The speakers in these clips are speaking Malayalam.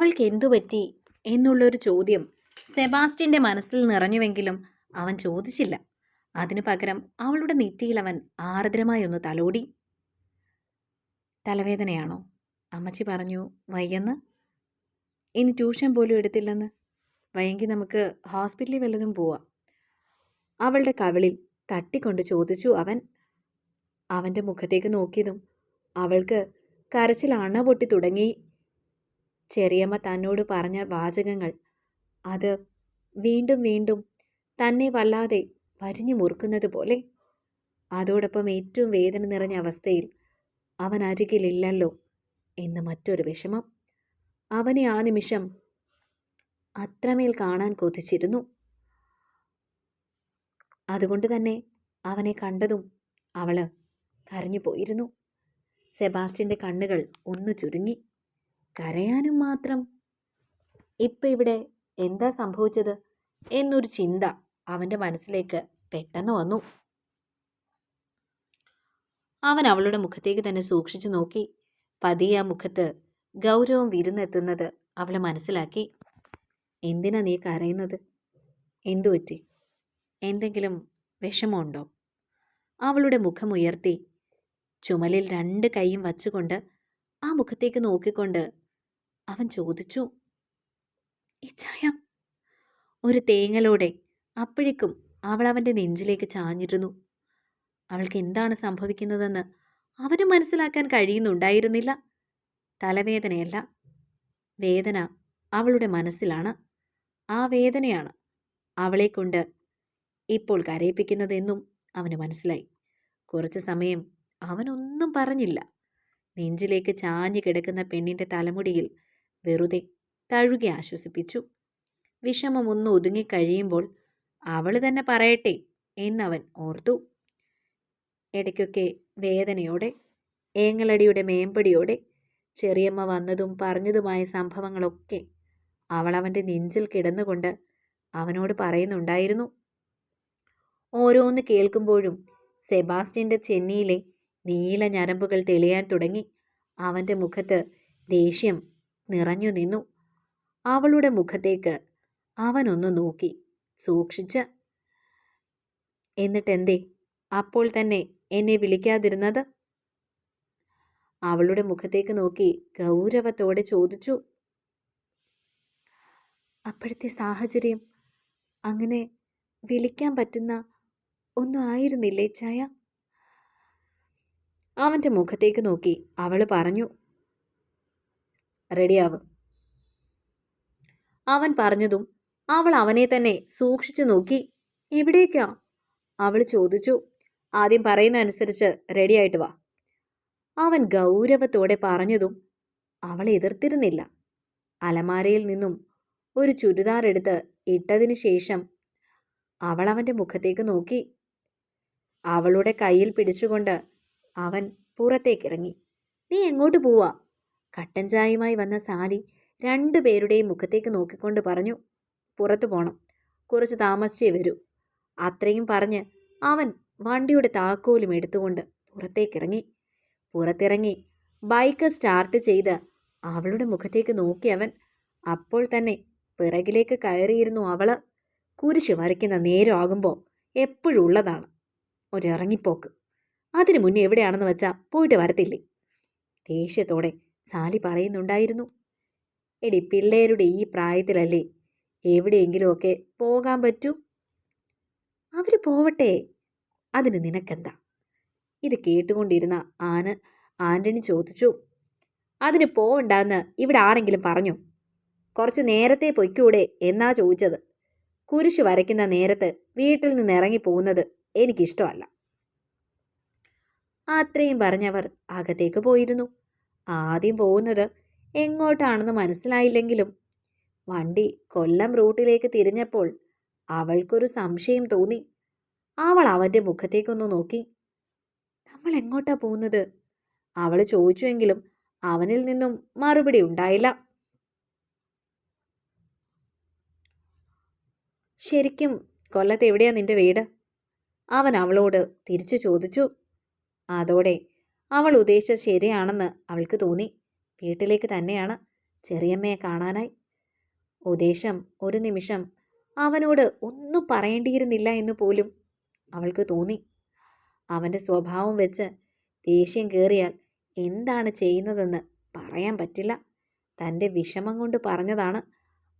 അവൾക്ക് എന്തു പറ്റി എന്നുള്ളൊരു ചോദ്യം സെബാസ്റ്റിന്റെ മനസ്സിൽ നിറഞ്ഞുവെങ്കിലും അവൻ ചോദിച്ചില്ല. അതിനു പകരം അവളുടെ നെറ്റിയിൽ അവൻ ആർദ്രമായി ഒന്ന് തലോടി. തലവേദനയാണോ? അമ്മച്ചി പറഞ്ഞു വയ്യെന്ന്. ഇനി ട്യൂഷൻ പോലും എടുത്തില്ലെന്ന്. വയ്യെങ്കിൽ നമുക്ക് ഹോസ്പിറ്റലിൽ വല്ലതും പോവാം. അവളുടെ കവിളിൽ തട്ടിക്കൊണ്ട് ചോദിച്ചു അവൻ. അവന്റെ മുഖത്തേക്ക് നോക്കിയതും അവൾക്ക് കരച്ചിൽ അണ പൊട്ടി തുടങ്ങി. ചെറിയമ്മ തന്നോട് പറഞ്ഞ വാചകങ്ങൾ. അത് വീണ്ടും വീണ്ടും തന്നെ വല്ലാതെ വരിഞ്ഞു മുറുക്കുന്നത് പോലെ. അതോടൊപ്പം ഏറ്റവും വേദന നിറഞ്ഞ അവസ്ഥയിൽ അവൻ അരികിലില്ലല്ലോ എന്ന് മറ്റൊരു വിഷമം അവനെ ആ നിമിഷം അത്രമേൽ കാണാൻ കൊതിച്ചിരുന്നു. അതുകൊണ്ട് തന്നെ അവനെ കണ്ടതും അവൾ കരഞ്ഞു പോയിരുന്നു. സെബാസ്റ്റിന്റെ കണ്ണുകൾ ഒന്നു ചുരുങ്ങി. കരയാനും മാത്രം. ഇപ്പം ഇവിടെ എന്താ സംഭവിച്ചത്? എന്നൊരു ചിന്ത അവന്റെ മനസ്സിലേക്ക് പെട്ടെന്ന് വന്നു. അവൻ അവളുടെ മുഖത്തേക്ക് തന്നെ സൂക്ഷിച്ചു നോക്കി. പതിയെ മുഖത്ത് ഗൗരവം വിരുന്നെത്തുന്നത് അവളെ മനസ്സിലാക്കി. എന്തിനാ നീ കരയുന്നത്? എന്തു പറ്റി? എന്തെങ്കിലും വിഷമമുണ്ടോ? അവളുടെ മുഖമുയർത്തി ചുമലിൽ രണ്ട് കൈയും വച്ചുകൊണ്ട് ആ മുഖത്തേക്ക് നോക്കിക്കൊണ്ട് അവൻ ചോദിച്ചു ഇച്ചായ ഒരു തേങ്ങലോടെ. അപ്പോഴേക്കും അവൾ അവന്റെ നെഞ്ചിലേക്ക് ചാഞ്ഞിരുന്നു. അവൾക്ക് എന്താണ് സംഭവിക്കുന്നതെന്ന് അവന് മനസ്സിലാക്കാൻ കഴിയുന്നുണ്ടായിരുന്നില്ല. തലവേദനയല്ല. വേദന അവളുടെ മനസ്സിലാണ്. ആ വേദനയാണ് അവളെ കൊണ്ട് ഇപ്പോൾ കരയിപ്പിക്കുന്നതെന്നും അവന് മനസ്സിലായി. കുറച്ച് സമയം അവനൊന്നും പറഞ്ഞില്ല. നെഞ്ചിലേക്ക് ചാഞ്ഞു കിടക്കുന്ന പെണ്ണിന്റെ തലമുടിയിൽ വെറുതെ തഴുകി ആശ്വസിപ്പിച്ചു. വിഷമമൊന്ന് ഒതുങ്ങിക്കഴിയുമ്പോൾ അവൾ തന്നെ പറയട്ടെ എന്നവൻ ഓർത്തു. ഇടയ്ക്കൊക്കെ വേദനയോടെ ഏങ്ങളടിയുടെ മേമ്പടിയോടെ ചെറിയമ്മ വന്നതും പറഞ്ഞതുമായ സംഭവങ്ങളൊക്കെ അവൾ അവന്റെ നെഞ്ചിൽ കിടന്നുകൊണ്ട് അവനോട് പറയുന്നുണ്ടായിരുന്നു. ഓരോന്ന് കേൾക്കുമ്പോഴും സെബാസ്റ്റ്യന്റെ ചെന്നിയിലെ നീല ഞരമ്പുകൾ തെളിയാൻ തുടങ്ങി. അവന്റെ മുഖത്ത് ദേഷ്യം നിറഞ്ഞു നിന്നു. അവളുടെ മുഖത്തേക്ക് അവനൊന്ന് നോക്കി സൂക്ഷിച്ച്. എന്നിട്ടെന്തേ? അപ്പോൾ തന്നെ എന്നെ വിളിക്കാതിരുന്നത്? അവളുടെ മുഖത്തേക്ക് നോക്കി ഗൗരവത്തോടെ ചോദിച്ചു. അപ്പോഴത്തെ സാഹചര്യം? അങ്ങനെ വിളിക്കാൻ പറ്റുന്ന ഒന്നും ആയിരുന്നില്ലേ ചായ അവന്റെ മുഖത്തേക്ക് നോക്കി അവൾ പറഞ്ഞു. റെഡിയാവ്. അവൻ പറഞ്ഞതും അവൾ അവനെ തന്നെ സൂക്ഷിച്ചു നോക്കി. എവിടേക്കാ? അവൾ ചോദിച്ചു. ആദ്യം പറയുന്ന അനുസരിച്ച് റെഡിയായിട്ട് വാ. അവൻ ഗൗരവത്തോടെ പറഞ്ഞതും അവൾ എതിർത്തിരുന്നില്ല. അലമാരയിൽ നിന്നും ഒരു ചുരിദാർ എടുത്ത് ഇട്ടതിനു ശേഷം അവൾ അവന്റെ മുഖത്തേക്ക് നോക്കി. അവളുടെ കയ്യിൽ പിടിച്ചുകൊണ്ട് അവൻ പുറത്തേക്കിറങ്ങി. നീ എങ്ങോട്ട് പോവാ? കട്ടൻ ചായയുമായി വന്ന സാലി രണ്ടുപേരുടെയും മുഖത്തേക്ക് നോക്കിക്കൊണ്ട് പറഞ്ഞു പുറത്തു പോണം. കുറച്ച് താമസിച്ചേ വരൂ. അത്രയും പറഞ്ഞ് അവൻ വണ്ടിയുടെ താക്കോലും എടുത്തുകൊണ്ട് പുറത്തേക്കിറങ്ങി. പുറത്തിറങ്ങി. ബൈക്ക് സ്റ്റാർട്ട് ചെയ്ത് അവളുടെ മുഖത്തേക്ക് നോക്കി അവൻ. അപ്പോൾ തന്നെ പിറകിലേക്ക് കയറിയിരുന്നു അവൾ. കുരിശ് വരയ്ക്കുന്ന നേരമാകുമ്പോൾ എപ്പോഴും ഉള്ളതാണ്. ഒരിറങ്ങിപ്പോക്ക്. അതിനു മുന്നേ എവിടെയാണെന്ന് വെച്ചാൽ പോയിട്ട് വരത്തില്ലേ? ദേഷ്യത്തോടെ സാലി പറയുന്നുണ്ടായിരുന്നു. എടി പിള്ളേരുടെ ഈ പ്രായത്തിലല്ലേ എവിടെയെങ്കിലുമൊക്കെ പോകാൻ പറ്റൂ? അവർ പോവട്ടെ. അതിന് നിനക്കെന്താ? ഇത് കേട്ടുകൊണ്ടിരുന്ന ആന് ആന്റണി ചോദിച്ചു. അതിന് പോവണ്ടെന്ന് ഇവിടെ ആരെങ്കിലും പറഞ്ഞു? കുറച്ച് നേരത്തെ പൊയ്ക്കൂടെ എന്നാ ചോദിച്ചത്? കുരിശ് വരയ്ക്കുന്ന നേരത്ത് വീട്ടിൽ നിന്ന് ഇറങ്ങി പോകുന്നത് എനിക്കിഷ്ടമല്ല. അത്രയും പറഞ്ഞവർ അകത്തേക്ക് പോയിരുന്നു. ആദ്യം പോകുന്നത് എങ്ങോട്ടാണെന്ന് മനസ്സിലായില്ലെങ്കിലും. വണ്ടി കൊല്ലം റൂട്ടിലേക്ക് തിരിഞ്ഞപ്പോൾ അവൾക്കൊരു സംശയം തോന്നി. അവൾ അവന്റെ മുഖത്തേക്കൊന്ന് നോക്കി. നമ്മൾ എങ്ങോട്ടാ പോകുന്നത്? അവൾ ചോദിച്ചുവെങ്കിലും അവനിൽ നിന്നും മറുപടി ഉണ്ടായില്ല. ശരിക്കും കൊല്ലത്ത് എവിടെയാ നിന്റെ വീട്? അവൻ അവളോട് തിരിച്ചു ചോദിച്ചു. അതോടെ അവൾ ഉദ്ദേശിച്ചത് ശരിയാണെന്ന് അവൾക്ക് തോന്നി. വീട്ടിലേക്ക് തന്നെയാണ് ചെറിയമ്മയെ കാണാനായി. ഉദ്ദേശം ഒരു നിമിഷം അവനോട് ഒന്നും പറയേണ്ടിയിരുന്നില്ല എന്ന് പോലും അവൾക്ക് തോന്നി. അവന്റെ സ്വഭാവം വെച്ച് ദേഷ്യം കയറിയാൽ എന്താണ് ചെയ്യുന്നതെന്ന് പറയാൻ പറ്റില്ല. തന്റെ വിഷമം കൊണ്ട് പറഞ്ഞതാണ്.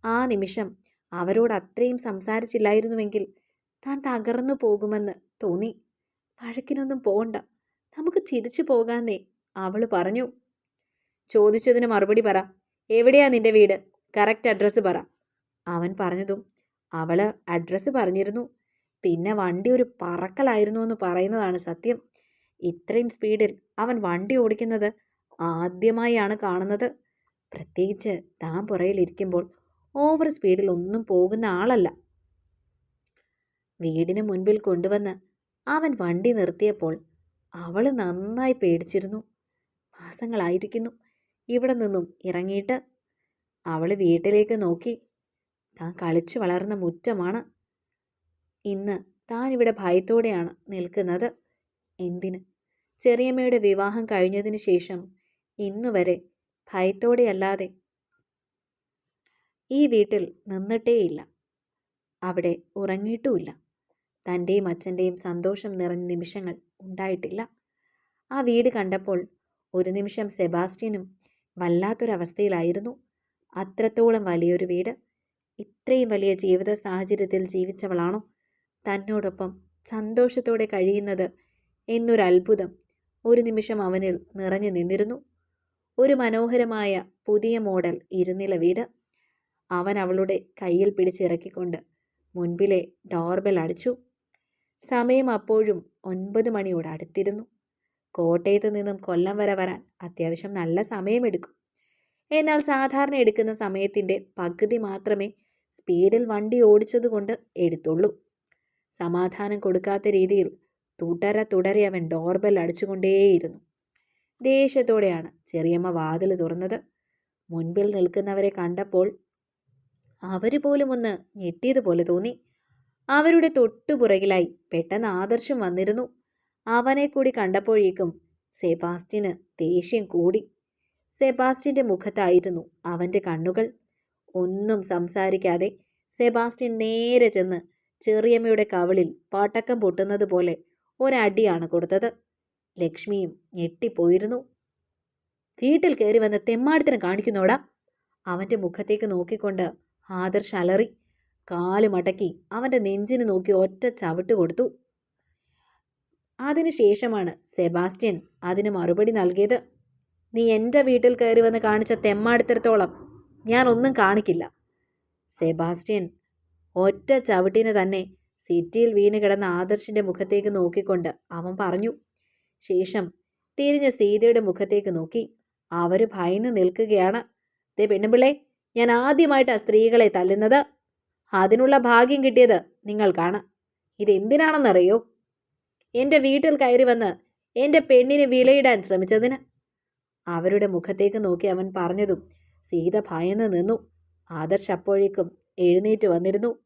ആ നിമിഷം അവരോട് അത്രയും സംസാരിച്ചില്ലായിരുന്നുവെങ്കിൽ താൻ തകർന്നു പോകുമെന്ന് തോന്നി. വഴക്കിനൊന്നും പോകണ്ട. നമുക്ക് തിരിച്ചു പോകാന്നേ അവൾ പറഞ്ഞു. ചോദിച്ചതിന് മറുപടി പറ. എവിടെയാ നിന്റെ വീട്? കറക്റ്റ് അഡ്രസ്സ് പറ. അവൻ പറഞ്ഞതും അവൾ അഡ്രസ്സ് പറഞ്ഞിരുന്നു. പിന്നെ വണ്ടി ഒരു പറക്കലായിരുന്നു എന്ന് പറയുന്നതാണ് സത്യം. ഇത്രയും സ്പീഡിൽ അവൻ വണ്ടി ഓടിക്കുന്നത് ആദ്യമായാണ് കാണുന്നത്. പ്രത്യേകിച്ച് താൻ പുറയിലിരിക്കുമ്പോൾ ഓവർ സ്പീഡിൽ ഒന്നും പോകുന്ന ആളല്ല. വീടിന് മുൻപിൽ കൊണ്ടുവന്ന് അവൻ വണ്ടി നിർത്തിയപ്പോൾ അവൾ നന്നായി പേടിച്ചിരുന്നു. മാസങ്ങളായിരിക്കുന്നു. ഇവിടെ നിന്നും ഇറങ്ങിയിട്ട് അവൾ വീട്ടിലേക്ക് നോക്കി. താൻ കളിച്ചു വളർന്ന മുറ്റമാണ്. ഇന്ന് താൻ ഇവിടെ ഭയത്തോടെയാണ് നിൽക്കുന്നത്. എന്തിന്? ചെറിയമ്മയുടെ വിവാഹം കഴിഞ്ഞതിന് ശേഷം ഇന്നുവരെ ഭയത്തോടെയല്ലാതെ ഈ വീട്ടിൽ നിന്നിട്ടേയില്ല. അവിടെ ഉറങ്ങിയിട്ടുമില്ല. തന്റെയും അച്ഛന്റെയും സന്തോഷം നിറഞ്ഞ നിമിഷങ്ങൾ ഉണ്ടായിട്ടില്ല. ആ വീട് കണ്ടപ്പോൾ ഒരു നിമിഷം സെബാസ്റ്റ്യനും വല്ലാത്തൊരവസ്ഥയിലായിരുന്നു. അത്രത്തോളം വലിയൊരു വീട് ഇത്രയും വലിയ ജീവിത സാഹചര്യത്തിൽ ജീവിച്ചവളാണോ? തന്നോടൊപ്പം സന്തോഷത്തോടെ കഴിയുന്നത് എന്നൊരത്ഭുതം ഒരു നിമിഷം അവനിൽ നിറഞ്ഞു നിന്നിരുന്നു. ഒരു മനോഹരമായ പുതിയ മോഡൽ ഇരുനില വീട്. അവൻ അവളുടെ കയ്യിൽ പിടിച്ചിറക്കിക്കൊണ്ട് മുൻപിലെ ഡോർബെൽ അടിച്ചു. സമയം അപ്പോഴും ഒൻപത് മണിയോട് അടുത്തിരുന്നു. കോട്ടയത്ത് നിന്നും കൊല്ലം വരെ വരാൻ അത്യാവശ്യം നല്ല സമയമെടുക്കും. എന്നാൽ സാധാരണ എടുക്കുന്ന സമയത്തിന്റെ പകുതി മാത്രമേ സ്പീഡിൽ വണ്ടി ഓടിച്ചതുകൊണ്ട് എടുത്തുള്ളൂ. സമാധാനം കൊടുക്കാത്ത രീതിയിൽ തുടരെ തുടരെ അവൻ ഡോർബെൽ അടിച്ചുകൊണ്ടേയിരുന്നു. ദേഷ്യത്തോടെയാണ് ചെറിയമ്മ വാതിൽ തുറന്നത്. മുൻപിൽ നിൽക്കുന്നവരെ കണ്ടപ്പോൾ അവർ പോലും ഒന്ന് ഞെട്ടിയതുപോലെ തോന്നി. അവരുടെ തൊട്ടുപുറകിലായി പെട്ടെന്ന് ആദർശം വന്നിരുന്നു. അവനെ കൂടി കണ്ടപ്പോഴേക്കും സെബാസ്റ്റ്യന് ദേഷ്യം കൂടി. സെബാസ്റ്റ്യന്റെ മുഖത്തായിരുന്നു അവന്റെ കണ്ണുകൾ. ഒന്നും സംസാരിക്കാതെ സെബാസ്റ്റ്യൻ നേരെ ചെന്ന് ചെറിയമ്മയുടെ കവളിൽ പാട്ടക്കം പൊട്ടുന്നത് പോലെ ഒരടിയാണ് കൊടുത്തത്. ലക്ഷ്മിയും ഞെട്ടിപ്പോയിരുന്നു. വീട്ടിൽ കയറി വന്ന് തെമ്മാടത്തിന് കാണിക്കുന്നോടാ? അവന്റെ മുഖത്തേക്ക് നോക്കിക്കൊണ്ട് ആദർശ് അലറി. കാൽ മടക്കി അവന്റെ നെഞ്ചിന് നോക്കി ഒറ്റ ചവിട്ട് കൊടുത്തു. അതിനുശേഷമാണ് സെബാസ്റ്റ്യൻ അതിന് മറുപടി നൽകിയത്. നീ എന്റെ വീട്ടിൽ കയറി വന്ന് കാണിച്ച തെമ്മാടിത്തരത്തോളം ഞാൻ ഒന്നും കാണിക്കില്ല. സെബാസ്റ്റ്യൻ ഒറ്റ ചവിട്ടിന് തന്നെ സിറ്റിയിൽ വീണ് കിടന്ന ആദർശിന്റെ മുഖത്തേക്ക് നോക്കിക്കൊണ്ട് അവൻ പറഞ്ഞു. ശേഷം തിരിഞ്ഞ് സീതയുടെ മുഖത്തേക്ക് നോക്കി. അവർ ഭയന്ന് നിൽക്കുകയാണ്. ദേ പെണ്ണുപിള്ളേ ഞാൻ ആദ്യമായിട്ട് ആ സ്ത്രീകളെ തല്ലുന്നത്. അതിനുള്ള ഭാഗ്യം കിട്ടിയത് നിങ്ങൾക്കാണ്. ഇതെന്തിനാണെന്നറിയോ? എന്റെ വീട്ടിൽ കയറി വന്ന് എന്റെ പെണ്ണിനെ വിലയിടാൻ ശ്രമിച്ചതിന്. അവരുടെ മുഖത്തേക്ക് നോക്കി അവൻ പറഞ്ഞതും സീത ഭയന്ന് നിന്നു. ആദർശ് അപ്പോഴേക്കും എഴുന്നേറ്റ് വന്നിരുന്നു.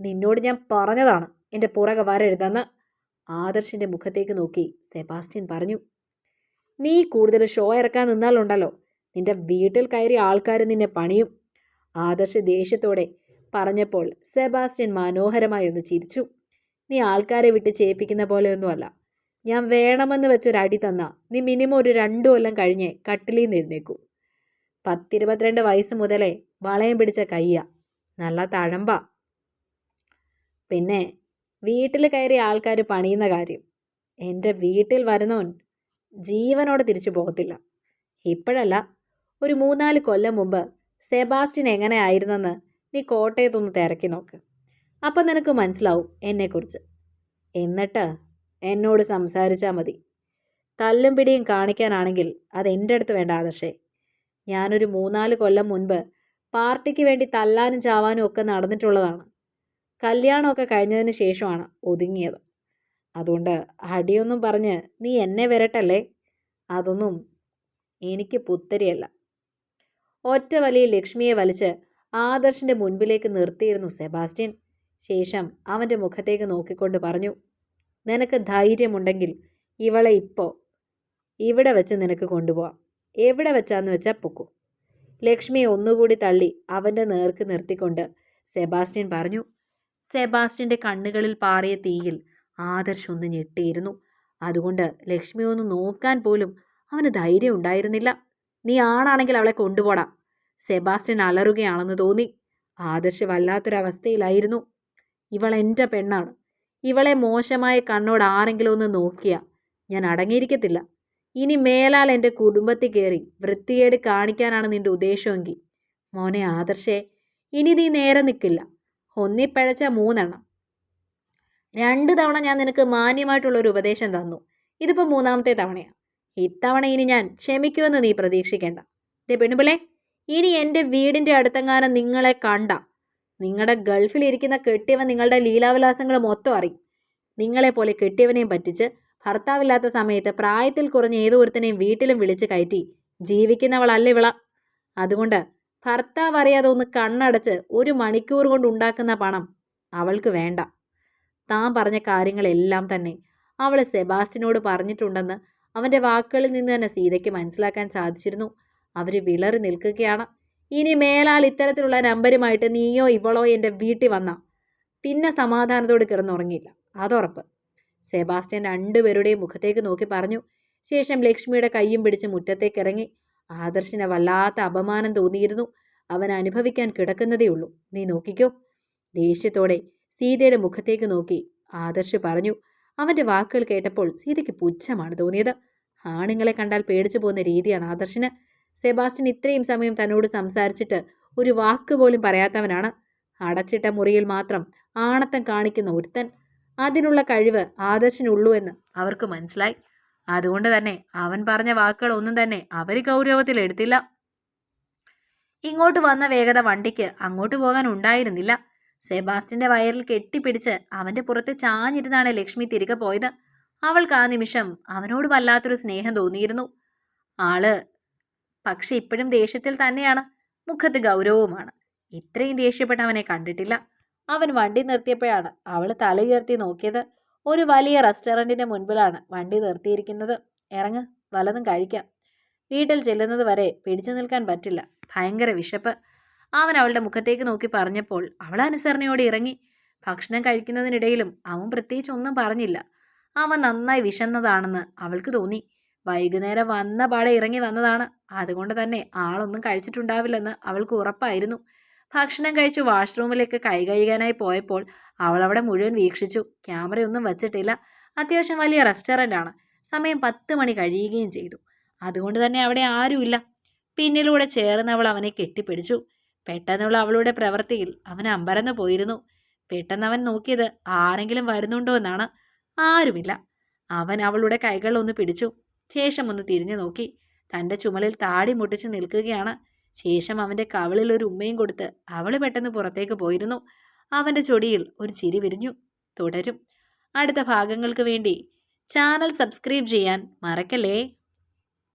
നിന്നോട് ഞാൻ പറഞ്ഞതാണ് എന്റെ പുറകെ വരരുതെന്ന്. ആദർശിന്റെ മുഖത്തേക്ക് നോക്കി സെബാസ്റ്റ്യൻ പറഞ്ഞു നീ കൂടുതൽ ഷോ ഇറക്കാൻ നിന്നാലുണ്ടല്ലോ. നിന്റെ വീട്ടിൽ കയറി ആൾക്കാർ നിന്നെ പണിയും. ആദർശ് ദേഷ്യത്തോടെ പറഞ്ഞപ്പോൾ സെബാസ്റ്റ്യൻ മനോഹരമായി ഒന്ന് ചിരിച്ചു. നീ ആൾക്കാരെ വിട്ട് ചെയ്യിപ്പിക്കുന്ന പോലെയൊന്നുമല്ല. ഞാൻ വേണമെന്ന് വെച്ചൊരടി തന്ന നീ മിനിമം ഒരു രണ്ടു കൊല്ലം കഴിഞ്ഞേ കട്ടിലിൽ നിന്ന് പത്തിരുപത്തിരണ്ട് വയസ്സ് മുതലേ വളയം പിടിച്ച കയ്യ. നല്ല തഴമ്പ. പിന്നെ വീട്ടിൽ കയറി ആൾക്കാർ പണിയുന്ന കാര്യം. എന്റെ വീട്ടിൽ വരുന്നവൻ ജീവനോടെ തിരിച്ചു പോകത്തില്ല. ഇപ്പോഴല്ല ഒരു മൂന്നാൽ കൊല്ലം മുമ്പ് സെബാസ്റ്റിൻ എങ്ങനെ ആയിരുന്നെന്ന് നീ കോട്ടയത്തൊന്ന് തിരക്കി നോക്ക്. അപ്പം നിനക്ക് മനസ്സിലാവും എന്നെക്കുറിച്ച്. എന്നിട്ട് എന്നോട് സംസാരിച്ചാൽ മതി. തല്ലും പിടിയും കാണിക്കാനാണെങ്കിൽ അത് എന്റെ അടുത്ത് വേണ്ട ആദർശേ. ഞാനൊരു മൂന്നാൽ കൊല്ലം മുൻപ് പാർട്ടിക്ക് വേണ്ടി തല്ലാനും ചാവാനും ഒക്കെ നടന്നിട്ടുള്ളതാണ്. കല്യാണമൊക്കെ കഴിഞ്ഞതിന് ശേഷമാണ് ഒതുങ്ങിയത്. അതുകൊണ്ട് അടിയൊന്നും പറഞ്ഞ് നീ എന്നെ വരട്ടല്ലേ? അതൊന്നും എനിക്ക് പുത്തരിയല്ല. ഒറ്റ വലിയ ലക്ഷ്മിയെ വലിച്ച് ആദർശിന്റെ മുൻപിലേക്ക് നിർത്തിയിരുന്നു സെബാസ്റ്റ്യൻ. ശേഷം അവന്റെ മുഖത്തേക്ക് നോക്കിക്കൊണ്ട് പറഞ്ഞു നിനക്ക് ധൈര്യമുണ്ടെങ്കിൽ ഇവളെ ഇപ്പോൾ ഇവിടെ വെച്ച് നിനക്ക് കൊണ്ടുപോവാം. എവിടെ വെച്ചാന്ന് വെച്ചാൽ പൊക്കൂ. ലക്ഷ്മിയെ ഒന്നുകൂടി തള്ളി അവന്റെ നേർക്ക് നിർത്തിക്കൊണ്ട് സെബാസ്റ്റ്യൻ പറഞ്ഞു സെബാസ്റ്റ്യന്റെ കണ്ണുകളിൽ പാറിയ തീയിൽ ആദർശ് ഒന്ന് ഞെട്ടിയിരുന്നു. അതുകൊണ്ട് ലക്ഷ്മി ഒന്ന് നോക്കാൻ പോലും അവന് ധൈര്യം ഉണ്ടായിരുന്നില്ല. നീ ആണാണെങ്കിൽ അവളെ കൊണ്ടുപോടാം. സെബാസ്റ്റ്യൻ അലറുകയാണെന്ന് തോന്നി. ആദർശ് വല്ലാത്തൊരവസ്ഥയിലായിരുന്നു. ഇവൾ എന്റെ പെണ്ണാണ്. ഇവളെ മോശമായ കണ്ണോട് ആരെങ്കിലും ഒന്ന് നോക്കിയ ഞാൻ അടങ്ങിയിരിക്കത്തില്ല. ഇനി മേലാൽ എന്റെ കുടുംബത്തിൽ കയറി വൃത്തികേട് കാണിക്കാനാണ് നിന്റെ ഉദ്ദേശമെങ്കിൽ. മോനെ ആദർശേ ഇനി നീ നേരെ നിൽക്കില്ല ഒന്നിപ്പഴച്ച മൂന്നെണ്ണം. രണ്ട് തവണ ഞാൻ നിനക്ക് മാന്യമായിട്ടുള്ളൊരു ഉപദേശം തന്നു. ഇതിപ്പോൾ മൂന്നാമത്തെ തവണയാണ് ഇത്തവണ ഇനി ഞാൻ ക്ഷമിക്കുമെന്ന് നീ പ്രതീക്ഷിക്കേണ്ട. ദേ പെണ്ണുപിള്ളേ ഇനി എന്റെ വീടിന്റെ അടുത്തെങ്ങാനും നിങ്ങളെ കണ്ട നിങ്ങളുടെ ഗൾഫിലിരിക്കുന്ന കെട്ടിയവൻ നിങ്ങളുടെ ലീലാവിലാസങ്ങൾ മൊത്തം അറിയും. നിങ്ങളെപ്പോലെ കെട്ടിയവനെയും പറ്റിച്ച് ഭർത്താവില്ലാത്ത സമയത്ത് പ്രായത്തിൽ കുറഞ്ഞ ഏതോ ഒരുത്തനെയും വീട്ടിലും വിളിച്ച് കയറ്റി ജീവിക്കുന്നവളല്ല ഇവള. അതുകൊണ്ട് ഭർത്താവ് അറിയാതെ ഒന്ന് കണ്ണടച്ച് ഒരു മണിക്കൂർ കൊണ്ട് ഉണ്ടാക്കുന്ന പണം അവൾക്ക് വേണ്ട. താൻ പറഞ്ഞ കാര്യങ്ങളെല്ലാം തന്നെ അവൾ സെബാസ്റ്റിനോട് പറഞ്ഞിട്ടുണ്ടെന്ന് അവന്റെ വാക്കുകളിൽ നിന്ന് തന്നെ സീതയ്ക്ക് മനസ്സിലാക്കാൻ സാധിച്ചിരുന്നു. അവർ വിളറി നിൽക്കുകയാണ്. ഇനി മേലാൽ ഇത്തരത്തിലുള്ള നമ്പരുമായിട്ട് നീയോ ഇവളോ എന്റെ വീട്ടിൽ വന്ന. പിന്നെ സമാധാനത്തോട് കിടന്നുറങ്ങിയില്ല. അതുറപ്പ്. സെബാസ്റ്റ്യൻ രണ്ടുപേരുടെയും മുഖത്തേക്ക് നോക്കി പറഞ്ഞു. ശേഷം ലക്ഷ്മിയുടെ കൈയും പിടിച്ച് മുറ്റത്തേക്ക് ഇറങ്ങി. ആദർശിനെ വല്ലാത്ത അപമാനം തോന്നിയിരുന്നു. അവൻ അനുഭവിക്കാൻ കിടക്കുന്നതേയുള്ളൂ നീ നോക്കിക്കോ. ദേഷ്യത്തോടെ സീതയുടെ മുഖത്തേക്ക് നോക്കി ആദർശ് പറഞ്ഞു. അവന്റെ വാക്കുകൾ കേട്ടപ്പോൾ സീതയ്ക്ക് പുച്ഛമാണ് തോന്നിയത്. ആണുങ്ങളെ കണ്ടാൽ പേടിച്ചു പോകുന്ന രീതിയാണ് ആദർശിന്. സെബാസ്റ്റ്യൻ ഇത്രയും സമയം തന്നോട് സംസാരിച്ചിട്ട് ഒരു വാക്ക് പോലും പറയാത്തവനാണ്. അടച്ചിട്ട മുറിയിൽ മാത്രം ആണത്തം കാണിക്കുന്ന ഒരുത്തൻ. അതിനുള്ള കഴിവ് ആദർശിനുള്ളൂ എന്ന് അവർക്ക് മനസ്സിലായി. അതുകൊണ്ട് തന്നെ അവൻ പറഞ്ഞ വാക്കുകൾ ഒന്നും തന്നെ അവർ ഗൗരവത്തിൽ എടുത്തില്ല. ഇങ്ങോട്ട് വന്ന വേഗത വണ്ടിക്ക് അങ്ങോട്ട് പോകാൻ ഉണ്ടായിരുന്നില്ല. സെബാസ്റ്റിന്റെ വയറിൽ കെട്ടിപ്പിടിച്ച് അവന്റെ പുറത്ത് ചാഞ്ഞിരുന്നാണ് ലക്ഷ്മി തിരികെ പോയത്. അവൾക്ക് ആ നിമിഷം അവനോട് വല്ലാത്തൊരു സ്നേഹം തോന്നിയിരുന്നു. ആൾ പക്ഷെ ഇപ്പോഴും ദേഷ്യത്തിൽ തന്നെയാണ്. മുഖത്ത് ഗൗരവവുമാണ്. ഇത്രയും ദേഷ്യപ്പെട്ട് അവനെ കണ്ടിട്ടില്ല. അവൻ വണ്ടി നിർത്തിയപ്പോഴാണ് അവൾ തലയുയർത്തി നോക്കിയത്. ഒരു വലിയ റെസ്റ്റോറന്റിന്റെ മുൻപിലാണ് വണ്ടി നിർത്തിയിരിക്കുന്നത്. ഇറങ്ങ് വലതും കഴിക്കാം. വീട്ടിൽ ചെല്ലുന്നത് വരെ പിടിച്ചു നിൽക്കാൻ പറ്റില്ല. ഭയങ്കര വിശപ്പ്. അവൻ അവളുടെ മുഖത്തേക്ക് നോക്കി പറഞ്ഞപ്പോൾ അവൾ അനുസരണയോടെ ഇറങ്ങി. ഭക്ഷണം കഴിക്കുന്നതിനിടയിലും അവൻ പ്രത്യേകിച്ച് ഒന്നും പറഞ്ഞില്ല. അവൻ നന്നായി വിശന്നതാണെന്ന് അവൾക്ക് തോന്നി. വൈകുന്നേരം വന്ന പാടെ ഇറങ്ങി വന്നതാണ്. അതുകൊണ്ട് തന്നെ ആളൊന്നും കഴിച്ചിട്ടുണ്ടാവില്ലെന്ന് അവൾക്ക് ഉറപ്പായിരുന്നു. ഭക്ഷണം കഴിച്ച് വാഷ്റൂമിലേക്ക് കൈ കഴുകാനായി പോയപ്പോൾ അവൾ അവിടെ മുഴുവൻ വീക്ഷിച്ചു. ക്യാമറയൊന്നും വച്ചിട്ടില്ല. അത്യാവശ്യം വലിയ റെസ്റ്റോറന്റ് ആണ് സമയം പത്ത് മണി കഴിയുകയും ചെയ്തു. അതുകൊണ്ട് തന്നെ അവിടെ ആരുമില്ല. പിന്നിലൂടെ ചേർന്നവൾ അവനെ കെട്ടിപ്പിടിച്ചു. പെട്ടെന്നുള്ള അവളുടെ പ്രവൃത്തിയിൽ അവൻ അമ്പരന്ന് പോയിരുന്നു. പെട്ടെന്ന് അവൻ നോക്കിയത് ആരെങ്കിലും വരുന്നുണ്ടോ എന്നാണ്. ആരുമില്ല. അവൻ അവളുടെ കൈകൾ ഒന്ന് പിടിച്ചു. ശേഷം ഒന്ന് തിരിഞ്ഞു നോക്കി. തന്റെ ചുമലിൽ താടി മുട്ടിച്ച് നിൽക്കുകയാണ്. ശേഷം അവന്റെ കവളിൽ ഒരു ഉമ്മയും കൊടുത്ത് അവൾ പെട്ടെന്ന് പുറത്തേക്ക് പോയിരുന്നു. അവന്റെ ചൊടിയിൽ ഒരു ചിരി വിരിഞ്ഞു. തുടരും. അടുത്ത ഭാഗങ്ങൾക്ക് വേണ്ടി ചാനൽ സബ്സ്ക്രൈബ് ചെയ്യാൻ മറക്കല്ലേ?